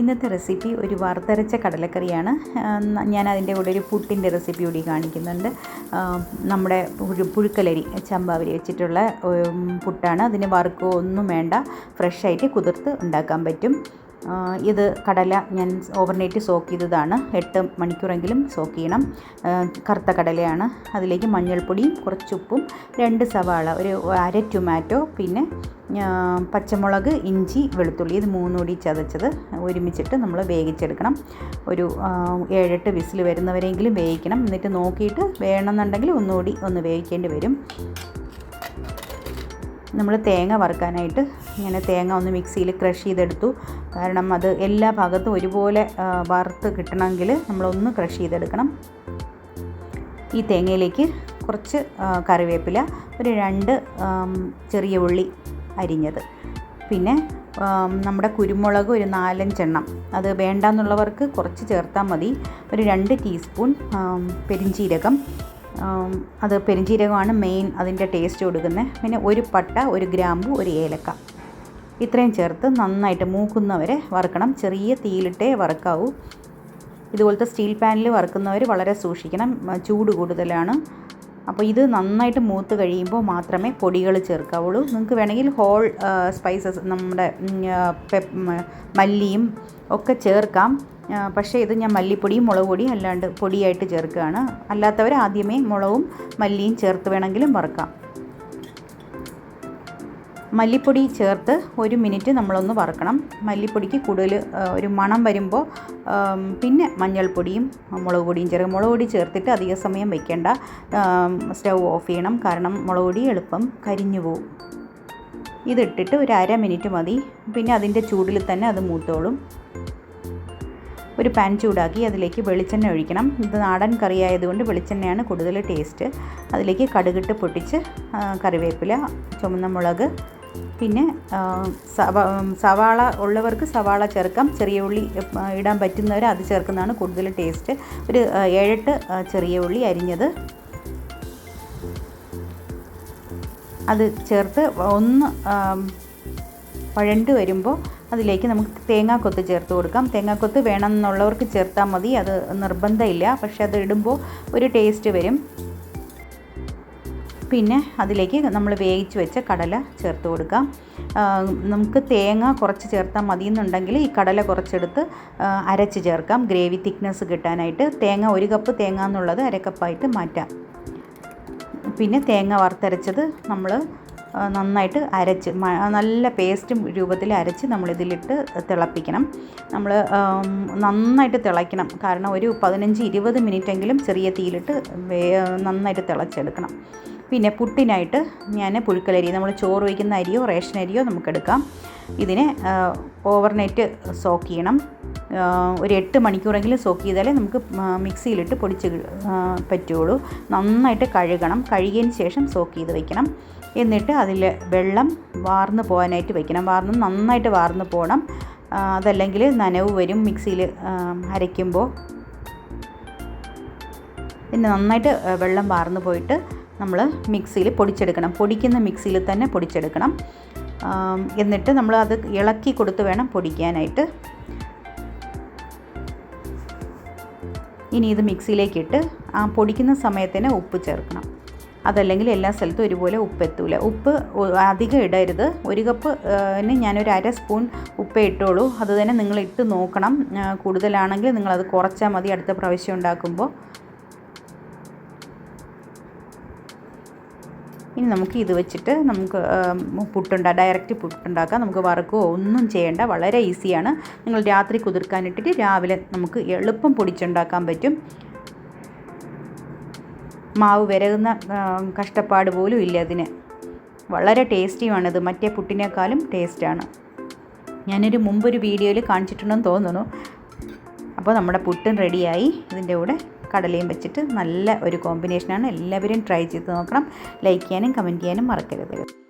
ഇന്നത്തെ റെസിപ്പി ഒരു വറുത്തരച്ച കടലക്കറിയാണ്. ഞാൻ അതിന്റെ കൂടെ ഒരു പുട്ടിന്റെ റെസിപ്പി കൂടി കാണിക്കുന്നുണ്ട്. നമ്മുടെ പുഴു പുഴുക്കലരി ചമ്പാവരി വെച്ചിട്ടുള്ള പുട്ടാണ്. അതിന് വറുക്കോ ഒന്നും വേണ്ട. ഫ്രഷായിട്ട് കുതിർത്ത് ഉണ്ടാക്കാൻ പറ്റും. ഇത് കടല ഞാൻ ഓവർനൈറ്റ് സോക്ക് ചെയ്തതാണ്. എട്ട് മണിക്കൂറെങ്കിലും സോക്ക് ചെയ്യണം. കറുത്ത കടലയാണ്. അതിലേക്ക് മഞ്ഞൾപ്പൊടിയും കുറച്ച് ഉപ്പും രണ്ട് സവാള ഒരു അര ടൊമാറ്റോ പിന്നെ പച്ചമുളക് ഇഞ്ചി വെളുത്തുള്ളി ഇത് മൂന്നുകൂടി ചതച്ചത് ഒരുമിച്ചിട്ട് നമ്മൾ വേവിച്ചെടുക്കണം. ഒരു ഏഴെട്ട് വിസിൽ വരുന്നവരെങ്കിലും വേവിക്കണം. എന്നിട്ട് നോക്കിയിട്ട് വേണമെന്നുണ്ടെങ്കിൽ ഒന്നുകൂടി ഒന്ന് വേവിക്കേണ്ടി വരും. നമ്മൾ തേങ്ങ വറുക്കാനായിട്ട് ഇങ്ങനെ തേങ്ങ ഒന്ന് മിക്സിയിൽ ക്രഷ് ചെയ്തെടുത്തു. കാരണം അത് എല്ലാ ഭാഗത്തും ഒരുപോലെ വറുത്ത് കിട്ടണമെങ്കിൽ നമ്മളൊന്ന് ക്രഷ് ചെയ്തെടുക്കണം. ഈ തേങ്ങയിലേക്ക് കുറച്ച് കറിവേപ്പില ഒരു രണ്ട് ചെറിയ ഉള്ളി അരിഞ്ഞത്. പിന്നെ നമ്മുടെ കുരുമുളക് ഒരു നാലഞ്ചെണ്ണം. അത് വേണ്ടാന്നുള്ളവർക്ക് കുറച്ച് ചേർത്താൽ മതി. ഒരു രണ്ട് ടീസ്പൂൺ പെരിഞ്ചീരകം അത് പെരുംജീരകമാണ് മെയിൻ അതിന്റെ ടേസ്റ്റ് കൊടുക്കുന്നത് പിന്നെ ഒരു പട്ട ഒരു ഗ്രാമ്പു ഒരു ഏലക്ക. ഇത്രയും ചേർത്ത് നന്നായിട്ട് മൂക്കുന്നവരെ വറുക്കണം. ചെറിയ തീയിലിട്ടേ വറുക്കാവൂ. ഇതുപോലത്തെ സ്റ്റീൽ പാനിൽ വറുക്കുന്നവർ വളരെ സൂക്ഷിക്കണം. ചൂട് കൂടുതലാണ്. അപ്പോൾ ഇത് നന്നായിട്ട് മൂത്ത് കഴിയുമ്പോൾ മാത്രമേ പൊടികൾ ചേർക്കാവുള്ളൂ. നിങ്ങൾക്ക് വേണമെങ്കിൽ ഹോൾ സ്പൈസസ് നമ്മുടെ മല്ലിയും ഒക്കെ ചേർക്കാം. പക്ഷേ ഇത് ഞാൻ മല്ലിപ്പൊടിയും മുളക് പൊടിയും അല്ലാണ്ട് പൊടിയായിട്ട് ചേർക്കുകയാണ്. അല്ലാത്തവർ ആദ്യമേ മുളകും മല്ലിയും ചേർത്ത് വേണമെങ്കിലും വറുക്കാം. മല്ലിപ്പൊടി ചേർത്ത് ഒരു മിനിറ്റ് നമ്മളൊന്ന് വറുക്കണം. മല്ലിപ്പൊടിക്ക് കൂടുതൽ ഒരു മണം വരുമ്പോൾ പിന്നെ മഞ്ഞൾപ്പൊടിയും മുളക് പൊടിയും ചേർക്കും മുളക് പൊടി ചേർത്തിട്ട് അധിക സമയം വെക്കേണ്ട സ്റ്റൗ ഓഫ് ചെയ്യണം. കാരണം മുളക് പൊടി എളുപ്പം കരിഞ്ഞു പോകും ഇതിട്ടിട്ട് ഒരു അര മിനിറ്റ് മതി. പിന്നെ അതിന്റെ ചൂടിൽ തന്നെ അത് മൂത്തോളും. ഒരു പാൻ ചൂടാക്കി അതിലേക്ക് വെളിച്ചെണ്ണ ഒഴിക്കണം. ഇത് നാടൻ കറി ആയതുകൊണ്ട് വെളിച്ചെണ്ണയാണ് കൂടുതൽ ടേസ്റ്റ് അതിലേക്ക് കടുകിട്ട് പൊട്ടിച്ച് കറിവേപ്പില ചുമന്ന മുളക് പിന്നെ സവ സവാള ഉള്ളവർക്ക് സവാള ചേർക്കാം. ചെറിയ ഉള്ളി ഇടാൻ പറ്റുന്നവർ അത് ചേർക്കുന്നതാണ് കൂടുതൽ ടേസ്റ്റ് ഒരു ഏഴെട്ട് ചെറിയ ഉള്ളി അരിഞ്ഞത്. അത് ചേർത്ത് ഒന്ന് പഴണ്ട് വരുമ്പോൾ അതിലേക്ക് നമുക്ക് തേങ്ങാക്കൊത്ത് ചേർത്ത് കൊടുക്കാം. തേങ്ങാക്കൊത്ത് വേണമെന്നുള്ളവർക്ക് ചേർത്താൽ മതി. അത് നിർബന്ധമില്ല. പക്ഷെ അത് ഇടുമ്പോൾ ഒരു ടേസ്റ്റ് വരും. പിന്നെ അതിലേക്ക് നമ്മൾ വേവിച്ച് വെച്ച കടല ചേർത്ത് കൊടുക്കാം. നമുക്ക് തേങ്ങ കുറച്ച് ചേർത്താൽ മതി എന്നുണ്ടെങ്കിൽ ഈ കടല കുറച്ചെടുത്ത് അരച്ച് ചേർക്കാം. ഗ്രേവി തിക്നെസ് കിട്ടാനായിട്ട്. തേങ്ങ ഒരു കപ്പ് തേങ്ങ എന്നുള്ളത് അരക്കപ്പായിട്ട് മാറ്റാം. പിന്നെ തേങ്ങ വറുത്തരച്ചത് നമ്മൾ നന്നായിട്ട് അരച്ച് നല്ല പേസ്റ്റ് രൂപത്തിൽ അരച്ച് നമ്മളിതിലിട്ട് തിളപ്പിക്കണം. നമ്മൾ നന്നായിട്ട് തിളയ്ക്കണം. കാരണം ഒരു പതിനഞ്ച് ഇരുപത് മിനിറ്റെങ്കിലും ചെറിയ തീയിലിട്ട് നന്നായിട്ട് തിളച്ചെടുക്കണം. പിന്നെ പുട്ടിനായിട്ട് ഞാൻ പുഴുക്കലരി നമ്മൾ ചോറ് വയ്ക്കുന്ന അരിയോ റേഷൻ അരിയോ നമുക്കെടുക്കാം. ഇതിനെ ഓവർനൈറ്റ് സോക്ക് ചെയ്യണം. ഒരു എട്ട് മണിക്കൂറെങ്കിലും സോക്ക് ചെയ്താലേ നമുക്ക് മിക്സിയിലിട്ട് പൊടിച്ച് പറ്റുകയുള്ളൂ. നന്നായിട്ട് കഴുകണം. കഴുകിയതിന് ശേഷം സോക്ക് ചെയ്ത് വെക്കണം. എന്നിട്ട് അതിൽ വെള്ളം വാർന്ന് പോകാനായിട്ട് വെക്കണം. വാർന്ന് നന്നായിട്ട് വാർന്ന് പോകണം. അതല്ലെങ്കിൽ നനവ് വരും മിക്സിയിൽ അരയ്ക്കുമ്പോൾ പിന്നെ നന്നായിട്ട് വെള്ളം വാർന്ന് പോയിട്ട് നമ്മൾ മിക്സിയിൽ പൊടിച്ചെടുക്കണം. പൊടിക്കുന്ന മിക്സിയിൽ തന്നെ പൊടിച്ചെടുക്കണം. എന്നിട്ട് നമ്മൾ അത് ഇളക്കി കൊടുത്ത് വേണം പൊടിക്കാനായിട്ട്. ഇനി ഇത് മിക്സിയിലേക്കിട്ട് ആ പൊടിക്കുന്ന സമയത്തിന് ഉപ്പ് ചേർക്കണം. അതല്ലെങ്കിൽ എല്ലാ സ്ഥലത്തും ഒരുപോലെ ഉപ്പ് എത്തൂല. ഉപ്പ് അധികം ഇടരുത്. ഒരു കപ്പ് ഞാനൊരു അര സ്പൂൺ ഉപ്പ് ഇട്ടോളൂ. അത് തന്നെ നിങ്ങൾ ഇട്ട് നോക്കണം. കൂടുതലാണെങ്കിൽ നിങ്ങളത് കുറച്ചാൽ മതി. അടുത്ത പ്രാവശ്യം ഉണ്ടാക്കുമ്പോൾ. ഇനി നമുക്ക് ഇത് വെച്ചിട്ട് നമുക്ക് പുട്ടുണ്ടാ ഡയറക്റ്റ് പുട്ടുണ്ടാക്കാം. നമുക്ക് വറുക്കുകയോ ഒന്നും ചെയ്യേണ്ട. വളരെ ഈസിയാണ് നിങ്ങൾ രാത്രി കുതിർക്കാനിട്ടിട്ട് രാവിലെ നമുക്ക് എളുപ്പം പൊടിച്ചുണ്ടാക്കാൻ പറ്റും. മാവ് വിരകുന്ന കഷ്ടപ്പാട് പോലും ഇല്ല അതിന്. വളരെ ടേസ്റ്റിയുമാണിത് മറ്റേ പുട്ടിനേക്കാളും ടേസ്റ്റാണ് ഞാനൊരു മുമ്പൊരു വീഡിയോയിൽ കാണിച്ചിട്ടുണ്ടെന്ന് തോന്നുന്നു. അപ്പോൾ നമ്മുടെ പുട്ടും റെഡിയായി ഇതിന്റെ കൂടെ കടലയും വെച്ചിട്ട് നല്ല ഒരു കോമ്പിനേഷനാണ്. എല്ലാവരും ട്രൈ ചെയ്ത് നോക്കണം. ലൈക്ക് ചെയ്യാനും കമന്റ് ചെയ്യാനും മറക്കരുത്.